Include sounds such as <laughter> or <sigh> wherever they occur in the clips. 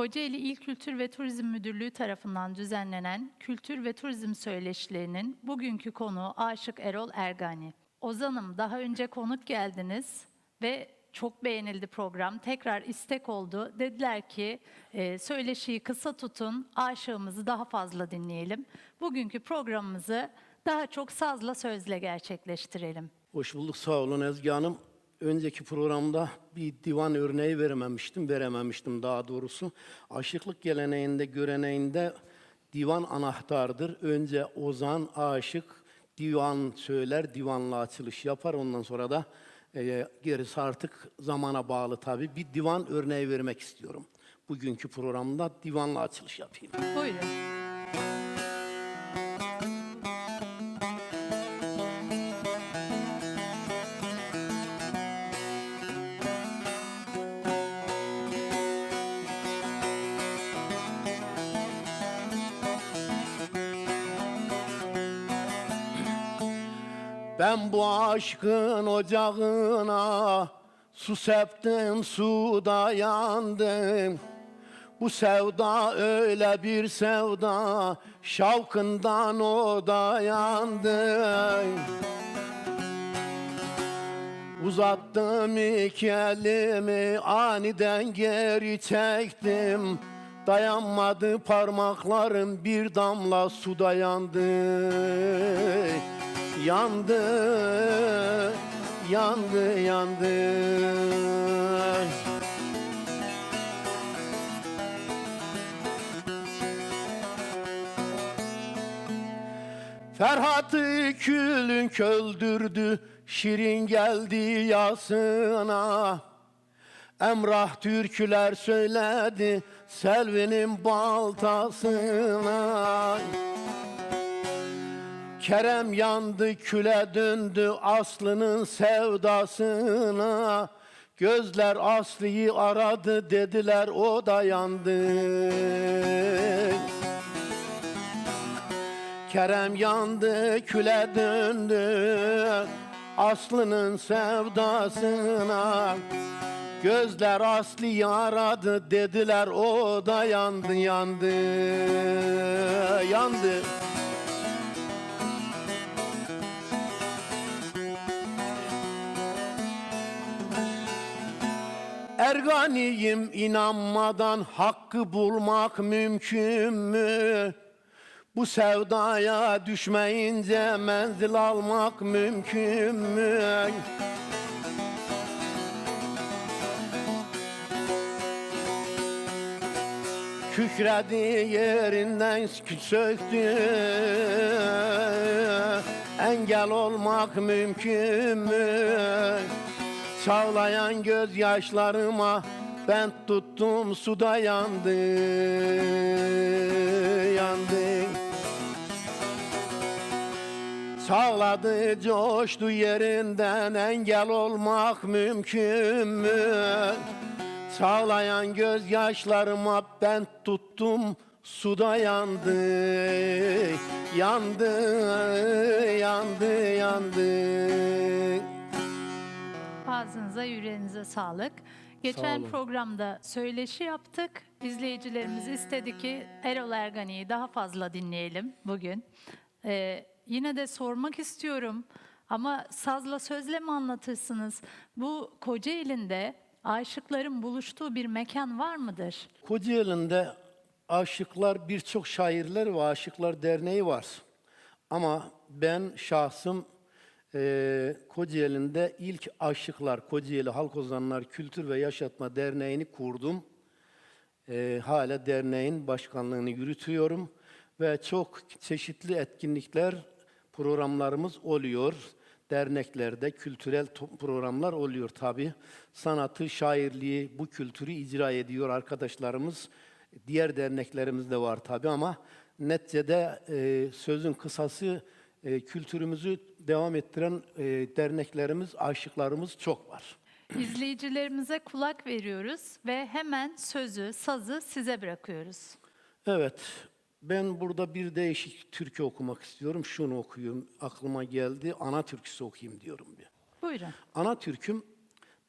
Kocaeli İl Kültür ve Turizm Müdürlüğü tarafından düzenlenen Kültür ve Turizm Söyleşilerinin bugünkü konuğu Aşık Erol Ergani. Ozan'ım daha önce konuk geldiniz ve çok beğenildi program. Tekrar istek oldu. Dediler ki e, söyleşiyi kısa tutun, aşığımızı daha fazla dinleyelim. Bugünkü programımızı daha çok sazla sözle gerçekleştirelim. Hoş bulduk, sağ olun Ezgi Hanım. Önceki programda bir divan örneği verememiştim, verememiştim daha doğrusu. Aşıklık geleneğinde, göreneğinde divan anahtardır. Önce ozan, aşık, divan söyler, divanla açılış yapar. Ondan sonra da e, gerisi artık zamana bağlı tabii. Bir divan örneği vermek istiyorum. Bugünkü programda divanla açılış yapayım. Buyurun. Bu aşkın ocağına su septim, suda yandım. Bu sevda öyle bir sevda, şavkından o da yandı. Uzattım iki elimi, aniden geri çektim. Dayanmadı parmaklarım, bir damla suda yandı. Yandı, yandı, yandı. Ferhat'ı külünk öldürdü, Şirin geldi yasına. Emrah türküler söyledi, Selvi'nin baltasına. Kerem yandı küle döndü Aslı'nın sevdasına. Gözler Aslı'yı aradı dediler o da yandı. Kerem yandı küle döndü Aslı'nın sevdasına. Gözler Aslı'yı aradı dediler o da yandı yandı Yandı Erganiyim inanmadan hakkı bulmak mümkün mü? Bu sevdaya düşmeyince menzil almak mümkün mü? Kükredi yerinden söktü Engel olmak mümkün mü? Çağlayan gözyaşlarıma ben tuttum suda yandı Yandı Çağladı coştu yerinden engel olmak mümkün mü? Çağlayan gözyaşlarıma ben tuttum suda yandı Yandı, yandı, yandı Ağzınıza, yüreğinize sağlık. Geçen olun. programda söyleşi yaptık. İzleyicilerimiz istedi ki Erol Ergani'yi daha fazla dinleyelim bugün. Ee, yine de sormak istiyorum ama sazla sözle mi anlatırsınız? Bu Kocaeli'nde aşıkların buluştuğu bir mekan var mıdır? Kocaeli'nde aşıklar, birçok şairler ve aşıklar derneği var. Ama ben şahsım eee Kocaeli'nde ilk aşıklar, Kocaeli Halk Ozanlar Kültür ve Yaşatma Derneği'ni kurdum. Eee hala derneğin başkanlığını yürütüyorum ve çok çeşitli etkinlikler, programlarımız oluyor. Derneklerde kültürel programlar oluyor tabii. Sanatı, şairliği, bu kültürü icra ediyor arkadaşlarımız. Diğer derneklerimiz de var tabii ama neticede e, sözün kısası e, kültürümüzü devam ettiren e, derneklerimiz, aşıklarımız çok var. İzleyicilerimize kulak veriyoruz ve hemen sözü, sazı size bırakıyoruz. Evet, ben burada bir değişik türkü okumak istiyorum. Şunu okuyayım, aklıma geldi. Ana türküsü okuyayım diyorum bir. Buyurun. Ana türküm,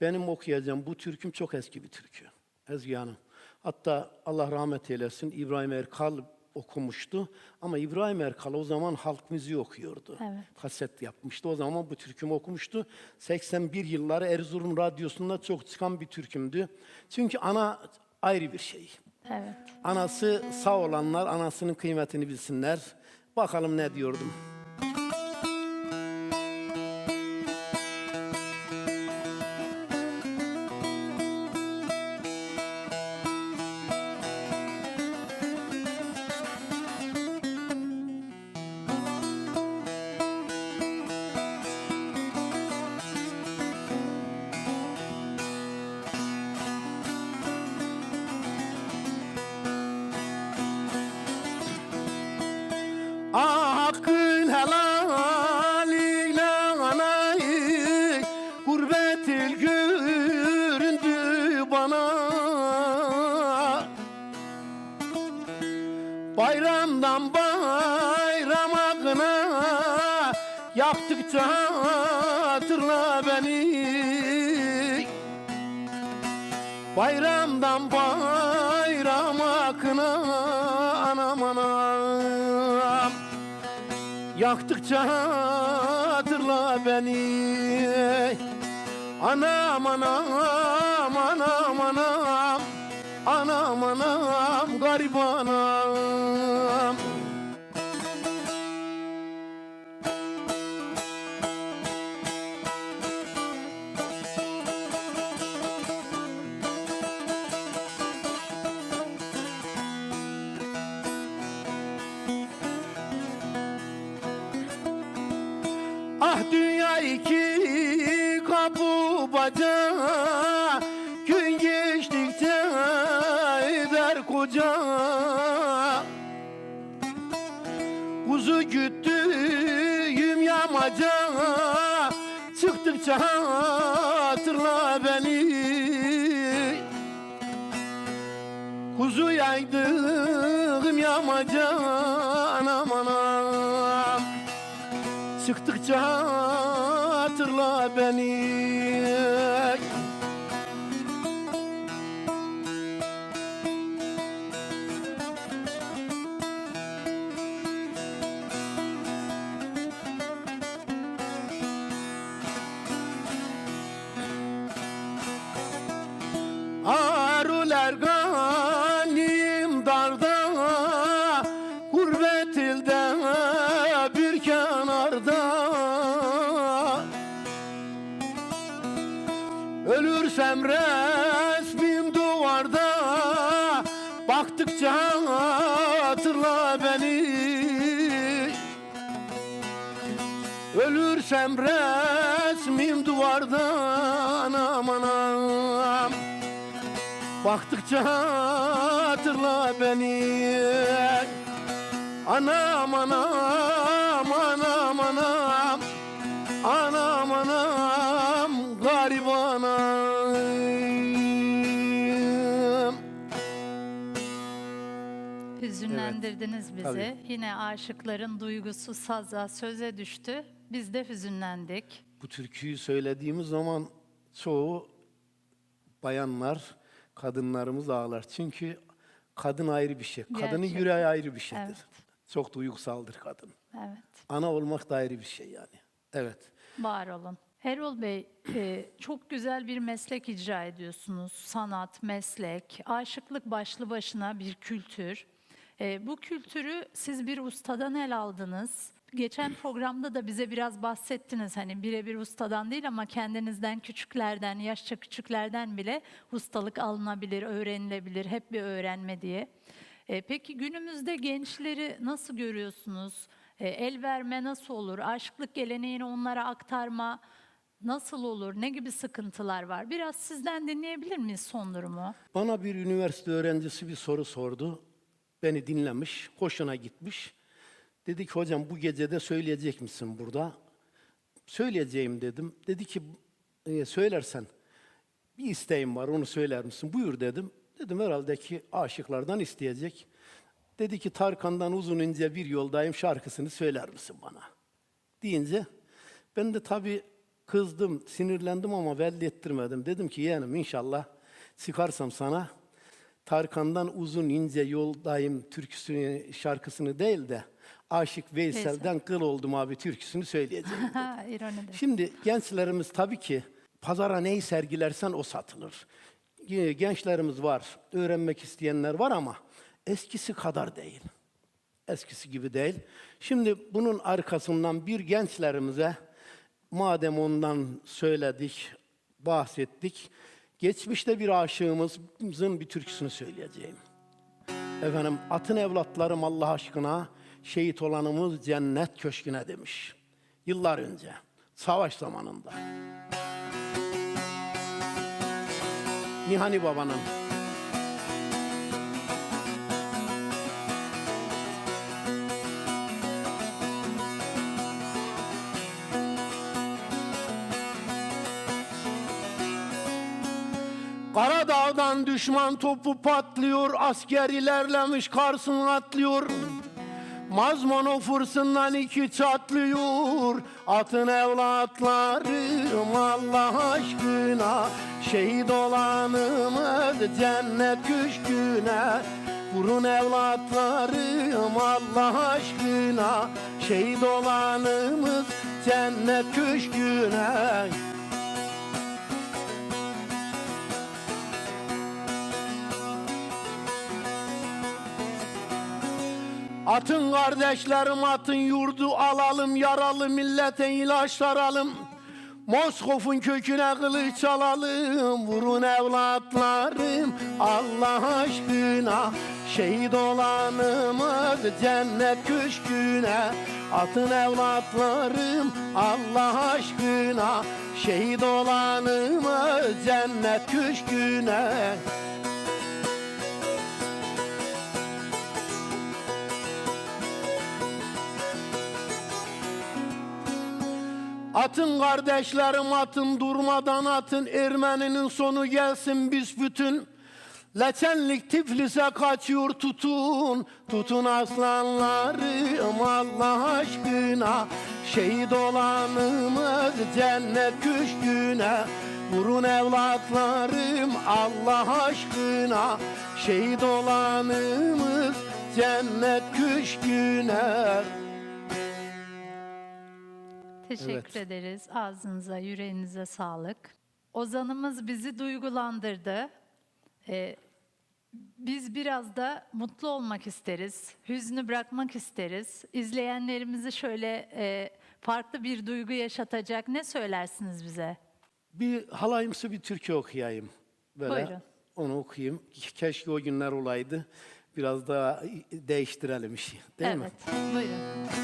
benim okuyacağım bu türküm çok eski bir türkü. Ezgi Hanım. Hatta Allah rahmet eylesin İbrahim Erkal okumuştu. Ama İbrahim Erkal o zaman halk müziği okuyordu. Evet. Kaset yapmıştı. O zaman bu türkümü okumuştu. 81 yılları Erzurum Radyosu'nda çok çıkan bir türkümdü. Çünkü ana ayrı bir şey. Evet. Anası sağ olanlar anasının kıymetini bilsinler. Bakalım ne diyordum. Hatırla beni. Bayramdan bayrama kına Anam anam. Yaktıkça hatırla beni. Anam anam anam anam. Anam anam garip baca Gün geçtikçe eder koca. Kuzu güttüğüm yamaca Çıktıkça hatırla beni. Kuzu yaydığım yamaca Anam anam Çıktıkça hatırla beni Ölürsem resmim duvarda. Baktıkça hatırla beni. Ölürsem resmim duvarda. Anam anam. Baktıkça hatırla beni. Anam anam anam anam Hüzünlendirdiniz bizi. tabii. Yine aşıkların duygusu saza söze düştü. Biz de hüzünlendik. Bu türküyü söylediğimiz zaman çoğu bayanlar, kadınlarımız ağlar. Çünkü kadın ayrı bir şey. Kadının Gerçekten. yüreği ayrı bir şeydir. Evet. Çok duygusaldır kadın. Evet. Ana olmak da ayrı bir şey yani. Evet. Var olun. Erol Bey, e, çok güzel bir meslek icra ediyorsunuz. Sanat, meslek, aşıklık başlı başına bir kültür. E, bu kültürü siz bir ustadan el aldınız. Geçen programda da bize biraz bahsettiniz. Hani birebir ustadan değil ama kendinizden küçüklerden, yaşça küçüklerden bile ustalık alınabilir, öğrenilebilir. Hep bir öğrenme diye. E, peki günümüzde gençleri nasıl görüyorsunuz? E, el verme nasıl olur? Aşıklık geleneğini onlara aktarma nasıl olur? Ne gibi sıkıntılar var? Biraz sizden dinleyebilir miyiz son durumu? Bana bir üniversite öğrencisi bir soru sordu. Beni dinlemiş, hoşuna gitmiş. Dedi ki hocam bu gece de söyleyecek misin burada? Söyleyeceğim dedim. Dedi ki "E, söylersen bir isteğim var onu söyler misin? Buyur dedim. Dedim herhalde ki aşıklardan isteyecek. Dedi ki Tarkan'dan uzun ince bir yoldayım şarkısını söyler misin bana? Deyince ben de tabii kızdım, sinirlendim ama belli ettirmedim. Dedim ki yeğenim inşallah çıkarsam sana Tarkan'dan uzun ince yoldayım türküsünü, şarkısını değil de Aşık Veysel'den kıl oldum abi türküsünü söyleyeceğim. <laughs> İronidir. Şimdi gençlerimiz tabii ki pazara neyi sergilersen o satılır. Yine Gençlerimiz var, öğrenmek isteyenler var ama eskisi kadar değil. Eskisi gibi değil. Şimdi bunun arkasından bir gençlerimize madem ondan söyledik, bahsettik. Geçmişte bir aşığımızın bir türküsünü söyleyeceğim. Efendim atın evlatlarım Allah aşkına şehit olanımız cennet köşküne demiş. Yıllar önce savaş zamanında. Nihani Baba'nın Karadağ'dan düşman topu patlıyor, asker ilerlemiş karşısına atlıyor. Mazmono fırsından iki çatlıyor Atın evlatlarım Allah aşkına. Şehit olanımız cennet köşküne Vurun evlatlarım Allah aşkına. Şehit olanımız cennet köşküne Atın kardeşlerim atın yurdu alalım yaralı millete ilaçlaralım. Moskof'un köküne kılıç alalım Vurun evlatlarım. Allah aşkına Şehit olanımız cennet köşküne. Atın evlatlarım Allah aşkına Şehit olanımız cennet köşküne Atın kardeşlerim atın durmadan atın Ermeninin sonu gelsin büsbütün. Leçenlik Tiflis'e kaçıyor tutun Tutun aslanlarım Allah aşkına. Şehit olanımız cennet köşküne Vurun evlatlarım Allah aşkına. Şehit olanımız cennet köşküne Teşekkür Evet. ederiz. Ağzınıza, yüreğinize sağlık. Ozanımız bizi duygulandırdı. Ee, biz biraz da mutlu olmak isteriz, hüznü bırakmak isteriz. İzleyenlerimizi şöyle e, farklı bir duygu yaşatacak ne söylersiniz bize? Bir halayımsı bir türkü okuyayım. Böyle Buyurun. onu okuyayım. Keşke o günler olaydı. Biraz daha değiştirelim işi. Değil mi? evet, buyurun.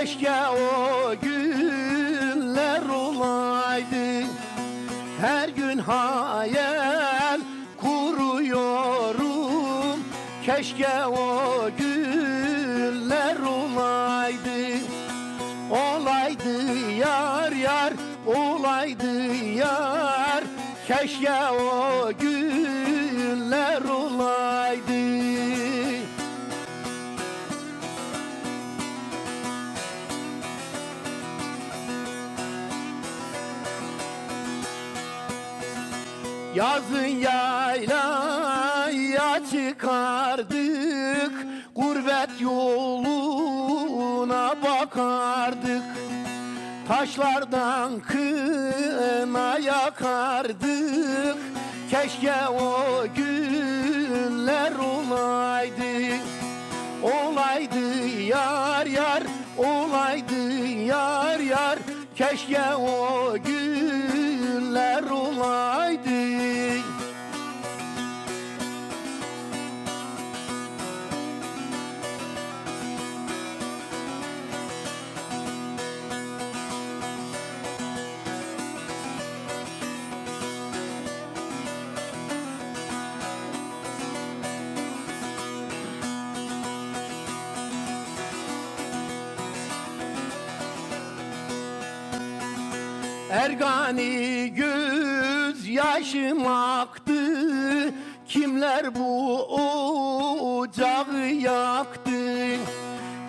Keşke o günler olaydı. Her gün hayal kuruyorum. Keşke o günler olaydı. Olaydı yar yar olaydı yar. Keşke o günler yaylaya çıkardık. Gurbet yoluna bakardık. Taşlardan kına yakardık. Keşke o günler olaydı. Olaydı yar yar Olaydı yar yar. Keşke o günler olaydı Ergani göz gözyaşım aktı. Kimler bu ocağı yaktı?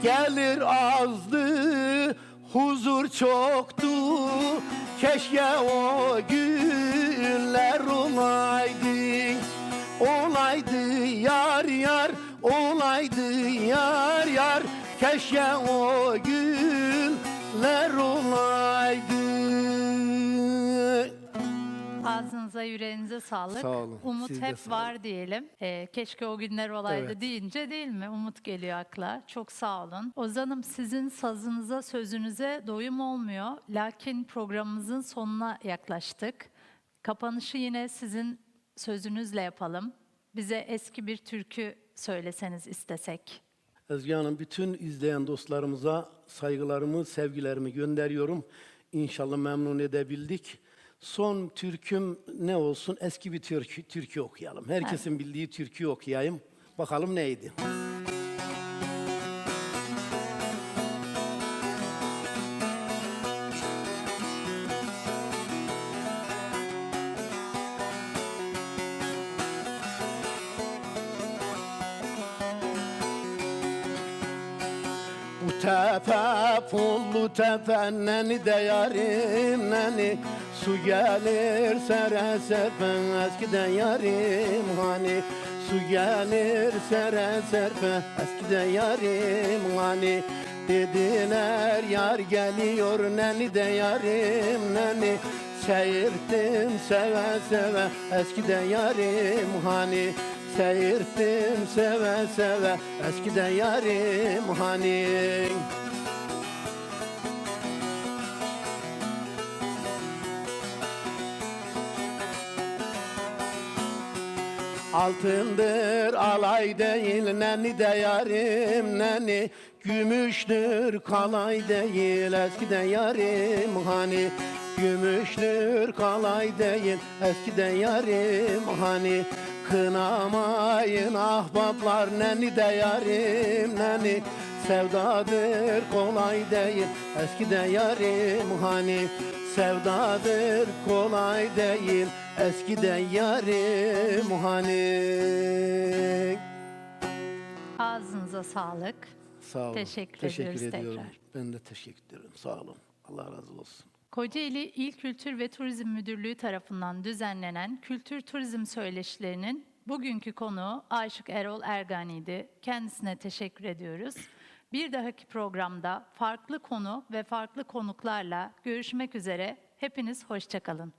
Gelir azdı huzur çoktu. Keşke o günler olaydı. Olaydı yar yar Olaydı yar yar. Keşke o günler olaydı Ağzınıza yüreğinize sağlık. Sağ olun, Umut siz hep var diyelim. Ee, keşke o günler olaydı Evet. deyince değil mi? Umut geliyor akla. Çok sağ olun. Ozan'ım sizin sazınıza, sözünüze doyum olmuyor. Lakin programımızın sonuna yaklaştık. Kapanışı yine sizin sözünüzle yapalım. Bize eski bir türkü söyleseniz istesek. Özge Hanım bütün izleyen dostlarımıza saygılarımı, sevgilerimi gönderiyorum. İnşallah memnun edebildik. Son türküm ne olsun? Eski bir türkü, türkü okuyalım. Herkesin bildiği türkü okuyayım. Bakalım neydi? Pullu tepe neni de yarim neni Su gelir sere serpe eskiden yarim hani. Su gelir sere serpe eskiden yarim hani. Dediler yar geliyor neni de yarim neni. Seyirttim seve seve eskiden yarim hani. Seyirttim seve seve eskiden yarim hani Altındır alay değil neni de yarim neni? Gümüştür kalay değil eskiden yarim hani? Gümüştür kalay değil eskiden yarim hani? Kınamayın ahbaplar neni de yarim neni Sevdadır kolay değil eskiden yarim hani Sevdadır kolay değil eskiden yarim hani Ağzınıza sağlık. Sağ olun. Teşekkür teşekkür ediyoruz ediyorum. tekrar. Ben de teşekkür ederim. Sağ olun. Allah razı olsun. Kocaeli İl Kültür ve Turizm Müdürlüğü tarafından düzenlenen Kültür Turizm Söyleşilerinin bugünkü konuğu Aşık Erol Ergani'ydi. Kendisine teşekkür ediyoruz. Bir dahaki programda farklı konu ve farklı konuklarla görüşmek üzere. Hepiniz hoşçakalın.